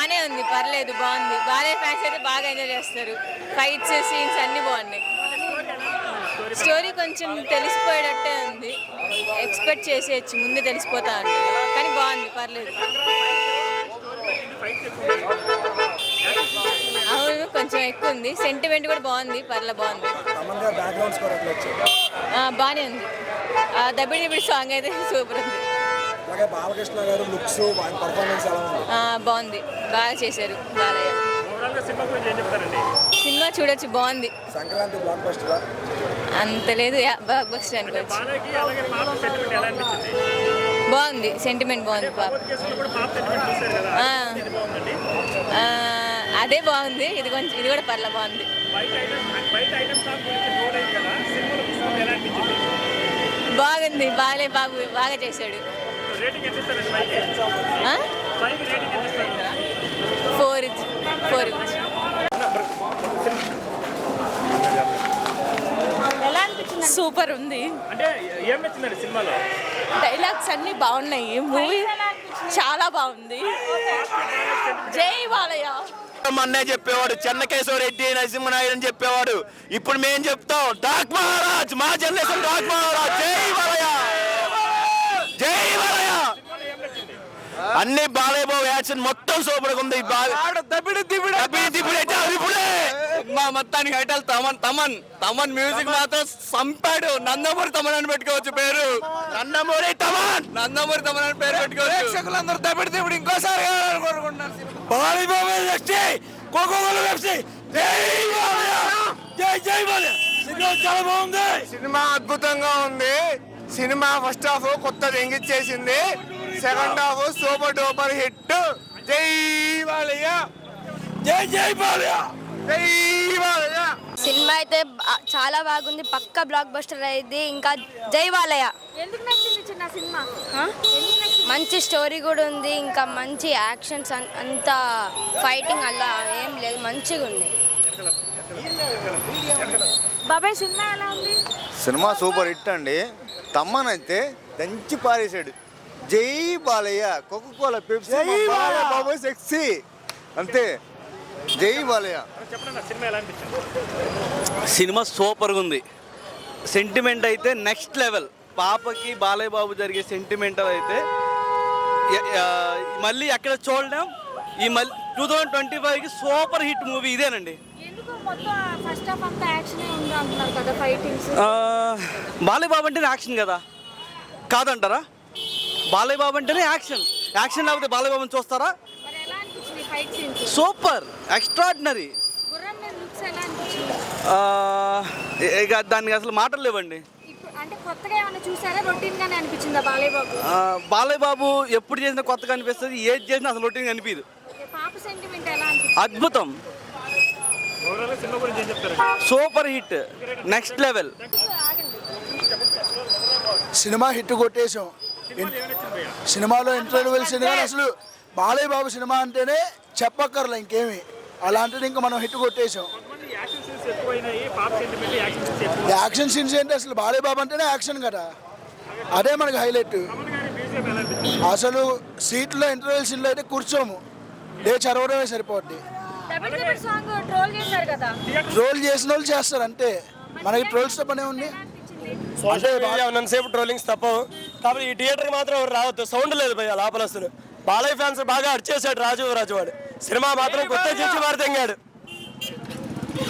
బాగానే ఉంది పర్లేదు బాగుంది. బాలయ్య ఫ్యాన్స్ అయితే బాగా ఎంజాయ్ చేస్తారు. ఫైట్స్ సీన్స్ అన్నీ బాగున్నాయి. స్టోరీ కొంచెం తెలిసిపోయేటట్టే ఉంది. ఎక్స్పెక్ట్ చేసేయచ్చు ముందే తెలిసిపోతా కానీ బాగుంది పర్లేదు. అవును కొంచెం ఎక్కువ ఉంది. సెంటిమెంట్ కూడా బాగుంది పర్లే బాగుంది. బాగానే ఉంది. ఆ, దబిడి దబిడి సాంగ్ అయితే సూపర్ ఉంది. అలాగే బాలకృష్ణ గారు లుక్స్ ఆయన పర్ఫార్మెన్స్ ఎలా ఉంది? ఆ, బాగుంది. బాగా చేశారు బాలయ్య. సినిమా గురించి ఏం చెప్తారండి? సినిమా చూడొచ్చు బాగుంది. సంక్రాంతి బ్లాక్ బస్టర్ అంత లేదు బాగ్ బస్టర్ అనుకోవచ్చు. బాగుంది సెంటిమెంట్ బాగుంది అదే బాగుంది ఇది కొంచెం ఇది కూడా పర్ల బాగుంది. బాగుంది బాలే బాబు బాగా చేశాడు. ఫోర్ ఫోర్ సూపర్ ఉంది. డైలాగ్స్ అన్ని బాగున్నాయి. మూవీ చాలా బాగుంది. జై బాలయ్య. మొన్నే చెప్పేవాడు చెన్నకేశ్వరరెడ్డి నరసింహనాయుడు అని చెప్పేవాడు. ఇప్పుడు మేం చెప్తాం డాక్ మహారాజ్ మా జనరేషన్ డాక్ మహారాజ్ జై బాలయ్య జై బాలయ్య అన్ని బాలయ్య బాబు యాక్షన్ మొత్తం సూపర్గా ఉంది దబిడి దిబిడి దిబిడి అయితే అది ఇప్పుడే. మా మొత్తానికి ఐటల్ తమన్ తమన్ తమన్ మ్యూజిక్ మాత్రం సంపాడు. నందమూరి తమన్ అని పెట్టుకోవచ్చు పేరు. నందమూరి తమన్. నందమూరి తమన్ అని పేరు పెట్టుకోవచ్చు. ప్రేక్షకులందరూ దబిడి దిబిడి ఇంకోసారి కావాలని కోరుకుంటున్నారు బాలయ్య బాబు వెబ్సీ కోకోకోల వెబ్సీ జై బాలయ్య జై జై బాలయ్య సినిమా చాలా బాగుంది. సినిమా అద్భుతంగా ఉంది. సినిమా ఫస్ట్ హాఫ్ కొత్తది ఎంగిచ్చేసింది second half super duper hit. జై బాలయ్య. జై జై బాలయ్య. జై బాలయ్య. సినిమా అయితే చాలా బాగుంది. పక్క బ్లాక్ బస్టర్ అయింది. ఇంకా జై బాలయ్య. ఎందుకు నచ్చింది చిన్న సినిమా? మంచి స్టోరీ కూడా ఉంది. ఇంకా మంచి యాక్షన్స్ అన్- అంతా ఫైటింగ్ అలా ఏం లేదు. మంచిగా ఉంది. బాబాయ్ సినిమా ఎలా ఉంది? సినిమా సూపర్ హిట్ అండి. తమ్మన్ అయితే దంచి పారేశాడు జై Balayya. Coca Cola Pepsi Balayya Babu sexy అంతే. జై బాలయ్య. సినిమా ఎలా అనిపించింది? సినిమా సూపర్గా ఉంది. సెంటిమెంట్ అయితే నెక్స్ట్ లెవెల్ పాపకి బాలయ్య బాబు జరిగే సెంటిమెంటల్ అయితే మళ్ళీ ఎక్కడ చూడడం ఈ మళ్ళీ టూ థౌజండ్ ట్వంటీ ఫైవ్కి సూపర్ హిట్ మూవీ ఇదేనండి. ఎందుకు మొత్తం ఫస్ట్ హాఫ్ అంతా యాక్షన్ ఉంది అంటున్నారు కదా ఫైటింగ్స్ ఆ, బాలయ్య బాబు అంటేనే యాక్షన్ కదా? కాదంటారా? బాలయ్య బాబు అంటేనే యాక్షన్. యాక్షన్ లేకపోతే బాలయ్య బాబుని చూస్తారా? మరి ఎలా అనిపించింది ఫైట్ సీన్స్ సూపర్. ఎక్స్ట్రాడినరీ. ఇక దానికి అసలు మాటలు లేవండి. ఇప్పుడు అంటే కొత్తగా ఏమైనా చూసారా? రొటీన్ గానే అనిపించిందా బాలయ్య బాబు ఆ, బాలయ్య బాబు ఎప్పుడు చేసినా కొత్తగా అనిపిస్తుంది ఏది చేసినా అసలు రొటీన్ అనిపించదు ఓకే, పాప సెంటిమెంట్ ఎలా అనిపించింది? అద్భుతం. ఓవరాల్గా సినిమా గురించి ఏం చెప్తారండి super hit. Next level. Cinema hit కొట్టేశాం. సినిమాలో ఇంటర్వ్యూల్ సినిమా అసలు బాలయ్య బాబు సినిమా అంటేనే చెప్పక్కర్లే ఇంకేమి. అలాంటిది ఇంకా మనం హిట్ కొట్టేశాం. కొంతమంది యాక్షన్ సీన్స్ ఎక్కువైనాయి పాప సెంటిమెంట్ యాక్షన్ సీన్స్ ఎక్కువ. యాక్షన్ సీన్స్ ఏంటి అసలు బాలయ్య బాబు అంటేనే యాక్షన్ కదా. అదే మనకి హైలైట్. అసలు సీట్లో ఇంటర్వ్యూల్ సీన్లో అయితే కూర్చోము. డే చదవడమే సరిపోద్ది. డబుల్ డబుల్ సాంగ్ ట్రోల్ చేశారు కదా. ట్రోల్ చేసిన వాళ్ళు చేస్తారు అంతే. మనకి ట్రోల్స్ పనే ఉంది. సోషల్ మీడియా ఉన్నంతసేపు ట్రోలింగ్స్ తప్పవు. కాబట్టి ఈ థియేటర్కి మాత్రం ఎవరు రావద్దు. సౌండ్ లేదు భయ్య లోపల వస్తుంది బాలయ్య ఫ్యాన్స్ బాగా అడిచేసాడు రాజు రాజు వాడు సినిమా మాత్రం కొత్త చించి మారుతంగాడు.